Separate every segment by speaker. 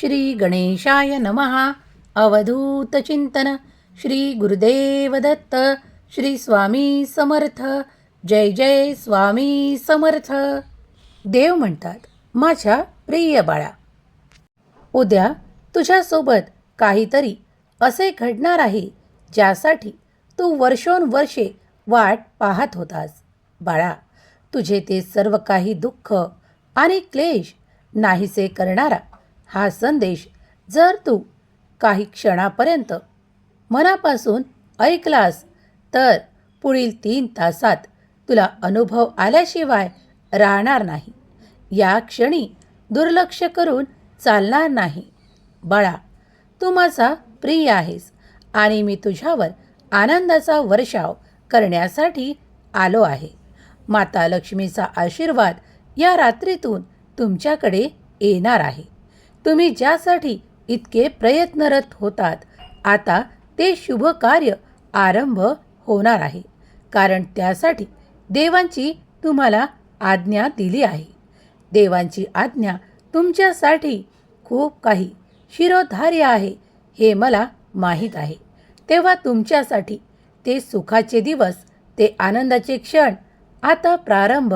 Speaker 1: श्री गणेशाय नमः अवधूतचिंतन श्री गुरुदेव दत्त. श्री स्वामी समर्थ. जय जय स्वामी समर्थ. देव म्हणतात माझ्या प्रिय बाळा उद्या तुझ्यासोबत काहीतरी असे घडणार आहे ज्यासाठी तू वर्षोनवर्षे वाट पाहत होतास. बाळा तुझे ते सर्व काही दुःख आणि क्लेश नाहीसे करणारा हा संदेश जर तू काही क्षणापर्यंत मनापासून ऐकलास तर पुढील तीन तासात तुला अनुभव आल्याशिवाय राहणार नाही. या क्षणी दुर्लक्ष करून चालणार नाही. बाळा तू माझा प्रिय आहेस आणि मी तुझ्यावर आनंदाचा वर्षाव करण्यासाठी आलो आहे. माता लक्ष्मीचा आशीर्वाद या रात्रीतून तुमच्याकडे येणार आहे. तुम्ही ज्यासाठी इतके प्रयत्नरत होतात आता ते शुभ कार्य आरंभ होणार आहे. कारण त्यासाठी देवांची तुम्हाला आज्ञा दिली आहे. देवांची आज्ञा तुमच्यासाठी खूप काही शिरोधार्य आहे हे मला माहीत आहे. तेव्हा तुमच्यासाठी ते सुखाचे दिवस ते आनंदाचे क्षण आता प्रारंभ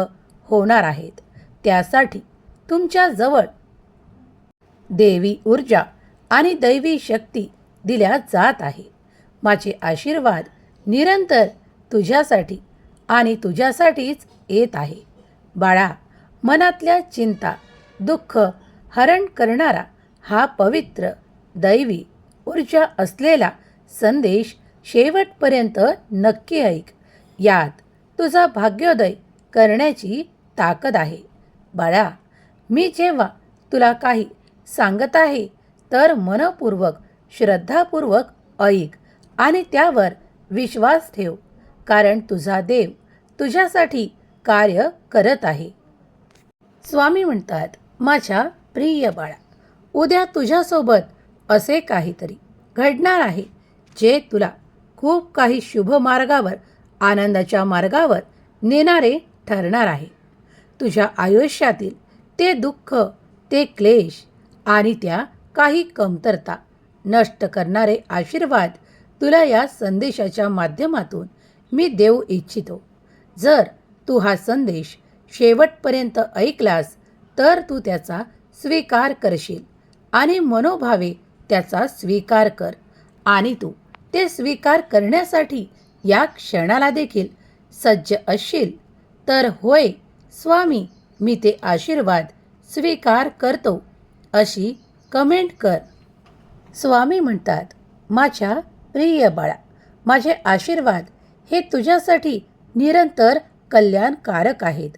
Speaker 1: होणार आहेत. त्यासाठी तुमच्याजवळ देवी ऊर्जा आणि दैवी शक्ती दिल्या जात आहे. माझे आशीर्वाद निरंतर तुझ्यासाठी आणि तुझ्यासाठीच येत आहे. बाळा मनातल्या चिंता दुःख हरण करणारा हा पवित्र दैवी ऊर्जा असलेला संदेश शेवटपर्यंत नक्की ऐक. यात तुझा भाग्योदय करण्याची ताकद आहे. बाळा मी जेव्हा तुला काही सांगत आहे. तर मनपूर्वक श्रद्धापूर्वक ऐक आणि त्यावर विश्वास ठेव. कारण तुझा देव तुझ्यासाठी कार्य करत आहे. स्वामी म्हणतात माझ्या प्रिय बाळा उद्या तुझ्यासोबत असे काहीतरी घडणार आहे जे तुला खूप काही शुभ मार्गावर आनंदाच्या मार्गावर नेणारे ठरणार आहे. तुझ्या आयुष्यातील ते दुःख ते क्लेश आणि त्या काही कमतरता. नष्ट करणारे आशीर्वाद तुला या संदेशाच्या माध्यमातून मी देऊ इच्छितो. जर तू हा संदेश शेवटपर्यंत ऐकलास तर तू त्याचा स्वीकार करशील आणि मनोभावे त्याचा स्वीकार कर आणि तू ते स्वीकार करण्यासाठी या क्षणाला देखील सज्ज असशील तर होय स्वामी मी ते आशीर्वाद स्वीकार करतो. अशी कमेंट कर. स्वामी म्हणतात माझ्या प्रिय बाळा माझे आशीर्वाद हे तुझ्यासाठी निरंतर कल्याणकारक आहेत.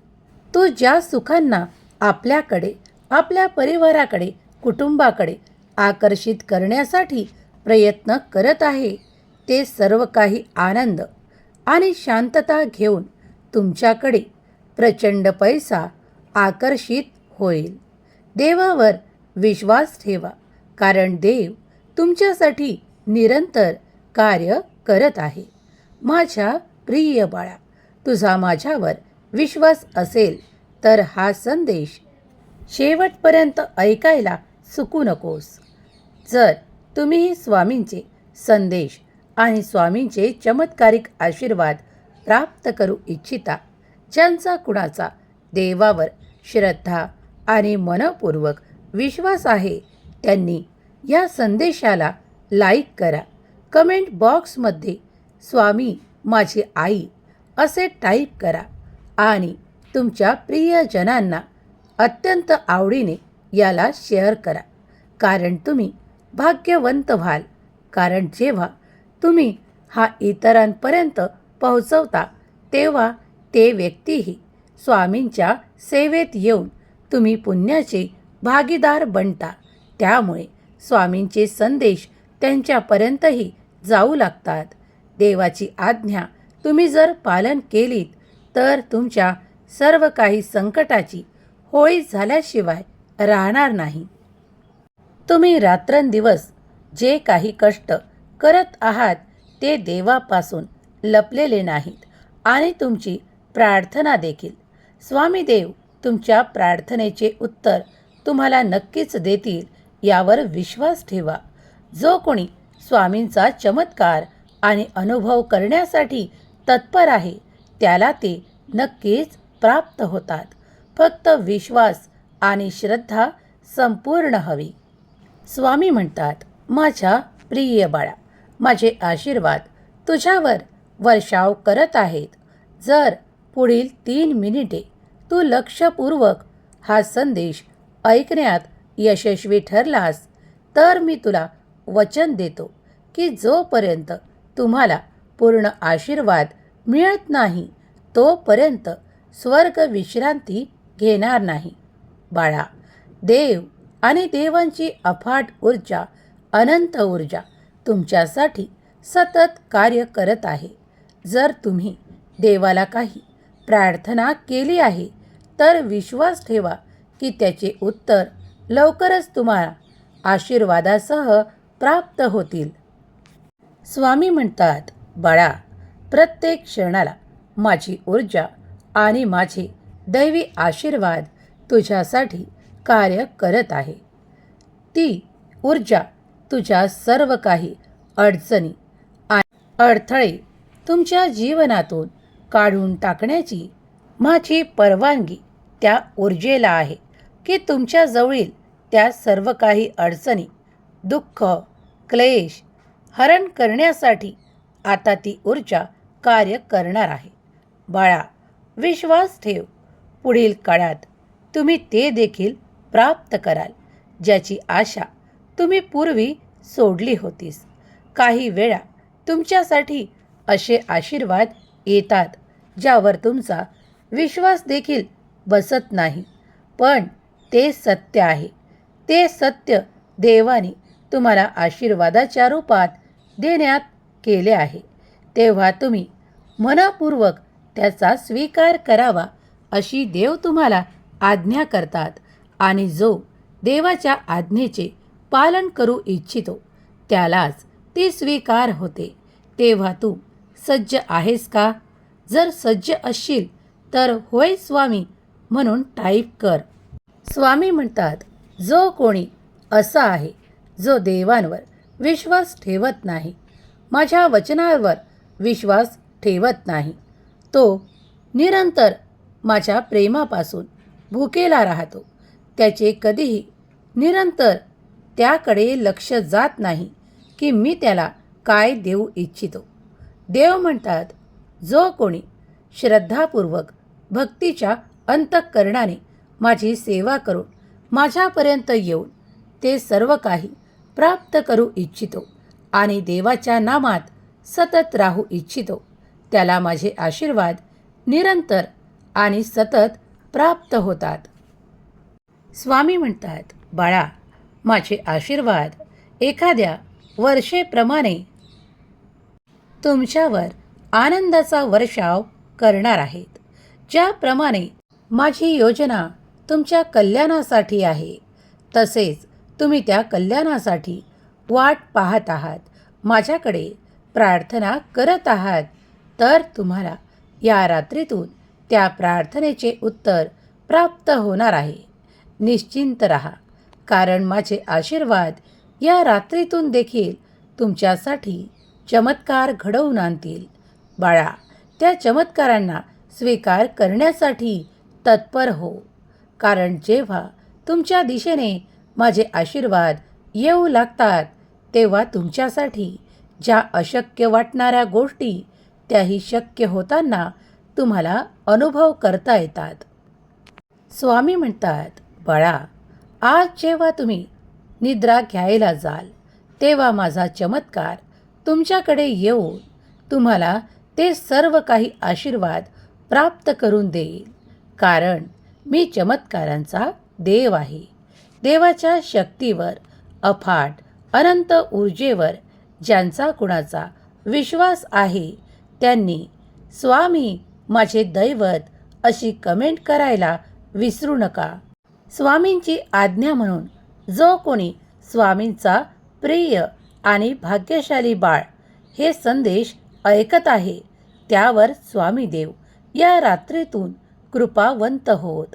Speaker 1: तू ज्या सुखांना आपल्याकडे आपल्या परिवाराकडे कुटुंबाकडे आकर्षित करण्यासाठी प्रयत्न करत आहे ते सर्व काही आनंद आणि शांतता घेऊन तुमच्याकडे प्रचंड पैसा आकर्षित होईल. देवावर विश्वास ठेवा कारण देव तुमच्यासाठी निरंतर कार्य करत आहे. माझ्या प्रिय बाळा तुझा माझ्यावर विश्वास असेल तर हा संदेश शेवटपर्यंत ऐकायला चुकू नकोस. जर तुम्ही स्वामींचे संदेश आणि स्वामींचे चमत्कारिक आशीर्वाद प्राप्त करू इच्छिता ज्यांचा कुणाचा देवावर श्रद्धा आणि मनपूर्वक विश्वास आहे त्यांनी या संदेशाला लाईक करा. कमेंट बॉक्समध्ये स्वामी माझी आई असे टाईप करा आणि तुमच्या प्रियजनांना अत्यंत आवडीने याला शेअर करा. कारण तुम्ही भाग्यवंत व्हाल. कारण जेव्हा तुम्ही हा इतरांपर्यंत पोहोचवता तेव्हा ते व्यक्तीही स्वामींच्या सेवेत येऊन तुम्ही पुण्याची भागीदार बनता. त्यामुळे स्वामींचे संदेश त्यांच्यापर्यंतही जाऊ लागतात. देवाची आज्ञा तुम्ही जर पालन केलीत तर तुमच्या सर्व काही संकटाची होळी झाल्याशिवाय राहणार नाही. तुम्ही रात्रंदिवस जे काही कष्ट करत आहात ते देवापासून लपलेले नाहीत आणि तुमची प्रार्थना देखील. स्वामी देव तुमच्या प्रार्थनेचे उत्तर तुम्हाला नक्कीच देतील यावर विश्वास ठेवा. जो कोणी स्वामींचा चमत्कार आणि अनुभव करण्यासाठी तत्पर आहे त्याला ते नक्कीच प्राप्त होतात. फक्त विश्वास आणि श्रद्धा संपूर्ण हवी. स्वामी म्हणतात माझ्या प्रिय बाळा माझे आशीर्वाद तुझ्यावर वर्षाव करत आहेत. जर पुढील तीन मिनिटे तू लक्षपूर्वक हा संदेश ऐकण्यात यशस्वी ठरलास तर मी तुला वचन देतो की जोपर्यंत तुम्हाला पूर्ण आशीर्वाद मिळत नाही तोपर्यंत स्वर्ग विश्रांती घेणार नाही. बाळा देव आणि देवांची अफाट ऊर्जा अनंत ऊर्जा तुमच्यासाठी सतत कार्य करत आहे. जर तुम्ही देवाला काही प्रार्थना केली आहे तर विश्वास ठेवा की त्याचे उत्तर लवकरच तुम्हाला आशीर्वादासह प्राप्त होतील. स्वामी म्हणतात बाळा प्रत्येक क्षणाला माझी ऊर्जा आणि माझे दैवी आशीर्वाद तुझ्यासाठी कार्य करत आहे. ती ऊर्जा तुझ्या सर्व काही अडचणी आणि अडथळे तुमच्या जीवनातून काढून टाकण्याची माझी परवानगी त्या ऊर्जेला आहे. की तुमच्याजवळील त्या सर्व काही अडचणी दुःख क्लेश हरण करण्यासाठी आता ती ऊर्जा कार्य करणार आहे. बाळा विश्वास ठेव. पुढील काळात तुम्ही ते देखील प्राप्त कराल ज्याची आशा तुम्ही पूर्वी सोडली होतीस. काही वेळा तुमच्यासाठी असे आशीर्वाद येतात ज्यावर तुमचा विश्वास देखील बसत नाही. पण ते सत्य आहे. ते सत्य देवाने तुम्हाला आशीर्वादाच्या रूपात देण्यात केले आहे. तेव्हा तुम्ही मनापूर्वक त्याचा स्वीकार करावा अशी देव तुम्हाला आज्ञा करतात आणि जो देवाच्या आज्ञेचे पालन करू इच्छितो त्यालाच ते स्वीकार होते. तेव्हा तू सज्ज आहेस का? जर सज्ज असशील तर होय स्वामी म्हणून टाईप कर. स्वामी म्हणतात जो कोणी असा आहे जो देवांवर विश्वास ठेवत नाही माझ्या वचनावर विश्वास ठेवत नाही तो निरंतर माझ्या प्रेमापासून भुकेला राहतो. त्याचे कधीही निरंतर त्याकडे लक्ष जात नाही की मी त्याला काय देऊ इच्छितो. देव म्हणतात जो कोणी श्रद्धापूर्वक भक्तीच्या अंतःकरणाने माझी सेवा करून माझ्यापर्यंत येऊन ते सर्व काही प्राप्त करू इच्छितो आणि देवाच्या नामात सतत राहू इच्छितो. त्याला माझे आशीर्वाद निरंतर आणि सतत प्राप्त होतात. स्वामी म्हणतात बाळा माझे आशीर्वाद एखाद्या वर्षेप्रमाणे तुमच्यावर आनंदाचा वर्षाव करणार आहेत. ज्याप्रमाणे माझी योजना तुमच्या कल्याणासाठी आहे. तसेच तुम्ही त्या कल्याणासाठी वाट पाहत आहात. माझ्याकडे प्रार्थना करत आहात. तर तुम्हाला या रात्रीतून त्या प्रार्थनेचे उत्तर प्राप्त होणार आहे. निश्चिंत रहा. कारण माझे आशीर्वाद या रात्रीतून देखील तुमच्यासाठी चमत्कार घडवून आणतील. बाळा त्या चमत्कारांना स्वीकार करण्यासाठी तत्पर हो. कारण जेव्हा तुमच्या दिशेने माझे आशीर्वाद येऊ लागतात तेव्हा तुमच्यासाठी ज्या अशक्य वाटणाऱ्या गोष्टी त्याही शक्य होताना तुम्हाला अनुभव करता येतात. स्वामी म्हणतात बाळा आज जेव्हा तुम्ही निद्रा घ्यायला जाल तेव्हा माझा चमत्कार तुमच्याकडे येऊन तुम्हाला ते सर्व काही आशीर्वाद प्राप्त करून देईल. कारण मी चमत्कारांचा देव आहे. देवाच्या शक्तीवर अफाट अनंत ऊर्जेवर ज्यांचा कुणाचा विश्वास आहे त्यांनी स्वामी माझे दैवत अशी कमेंट करायला विसरू नका. स्वामींची आज्ञा म्हणून जो कोणी स्वामींचा प्रिय आणि भाग्यशाली बाळ हे संदेश ऐकत आहे त्यावर स्वामी देव या रात्रीतून कृपावंत होत.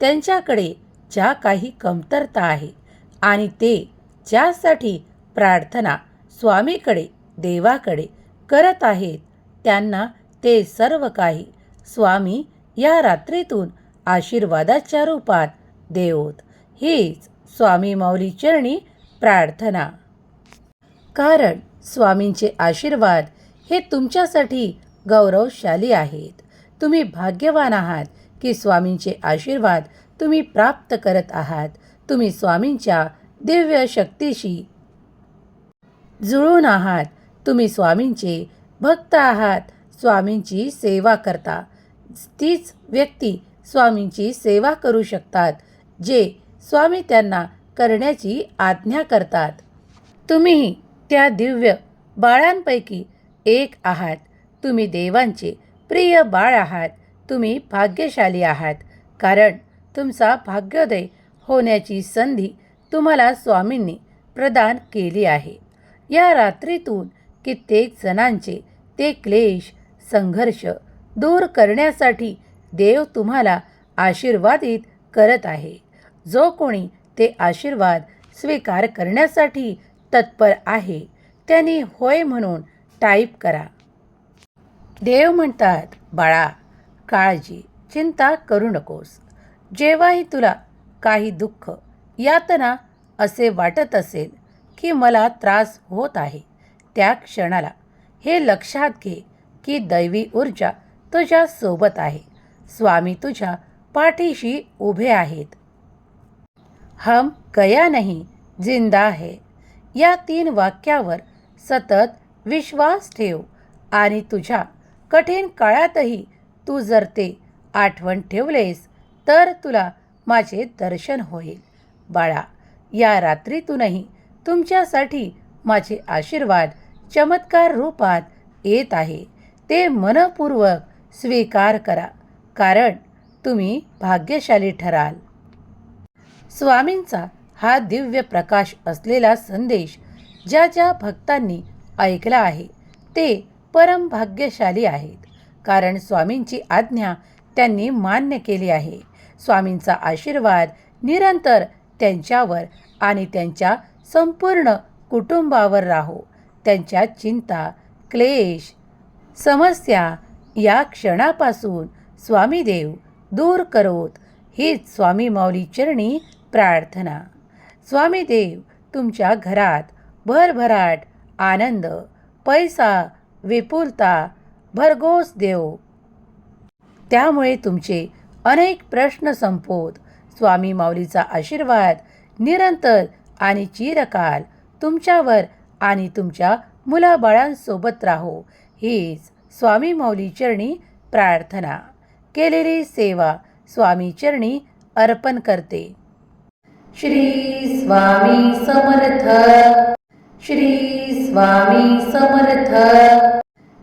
Speaker 1: त्यांच्याकडे ज्या काही कमतरता आहे आणि ते ज्यासाठी प्रार्थना स्वामीकडे देवाकडे करत आहेत त्यांना ते सर्व काही स्वामी या रात्रीतून आशीर्वादाच्या रूपात देवत. हीच स्वामी माऊली चरणी प्रार्थना. कारण स्वामींचे आशीर्वाद हे तुमच्यासाठी गौरवशाली आहेत. तुम्ही भाग्यवान आहात. की स्वामींचे आशीर्वाद तुम्ही प्राप्त करत आहात. तुम्ही स्वामींच्या दिव्य शक्तीशी जुळून आहात. तुम्ही स्वामींचे भक्त आहात. स्वामींची सेवा करता. तीच व्यक्ती स्वामींची सेवा करू शकतात जे स्वामी त्यांना करण्याची आज्ञा करतात. तुम्ही त्या दिव्य बाळांपैकी एक आहात. तुम्ही देवांचे प्रिय बाळ आहात. तुम्ही भाग्यशाली आहात. कारण तुमचा भाग्योदय होण्याची संधी तुम्हाला स्वामींनी प्रदान केली आहे. या रात्रीतून कित्येक जणांचे ते क्लेश संघर्ष दूर करण्यासाठी देव तुम्हाला आशीर्वादित करत आहे. जो कोणी ते आशीर्वाद स्वीकार करण्यासाठी तत्पर आहे त्यांनी होय म्हणून टाईप करा. देव म्हणतात बाळा काळजी चिंता करू नकोस. जेव्हाही तुला काही दुःख यातना असे वाटत असेल की मला त्रास होत आहे त्या क्षणाला हे लक्षात घे की दैवी ऊर्जा तुझ्या सोबत आहे. स्वामी तुझ्या पाठीशी उभे आहेत. हम गया नहीं जिंदा है. या तीन वाक्यावर सतत विश्वास ठेव आणि तुझ्या कठीण काळातही तू जर ते आठवण ठेवलेस तर तुला माझे दर्शन होईल. बाळा या रात्रीतूनही तुमच्यासाठी माझे आशीर्वाद चमत्कार रूपात येत आहे. ते मनपूर्वक स्वीकार करा कारण तुम्ही भाग्यशाली ठराल. स्वामींचा हा दिव्य प्रकाश असलेला संदेश ज्या ज्या भक्तांनी ऐकला आहे ते परम भाग्यशाली आहेत. कारण स्वामींची आज्ञा त्यांनी मान्य केली आहे. स्वामींचा आशीर्वाद निरंतर त्यांच्यावर आणि त्यांच्या संपूर्ण कुटुंबावर राहो. त्यांच्या चिंता क्लेश समस्या या क्षणापासून स्वामीदेव दूर करोत. हीच स्वामी माऊली चरणी प्रार्थना. स्वामीदेव तुमच्या घरात भरभराट आनंद पैसा विपुलता भरघोस देव. त्यामुळे तुमचे अनेक प्रश्न संपोत स्वामी माऊलीचा आशीर्वाद निरंतर आणि चिरकाल तुमच्यावर आणि तुमच्या मुलाबाळांसोबत राहो. हीच स्वामी माऊली चरणी प्रार्थना. केलेली सेवा स्वामी चरणी अर्पण करते. श्री स्वामी समर्थ. श्री स्वामी समर्थ.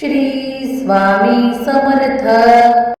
Speaker 1: श्री स्वामी समर्थ.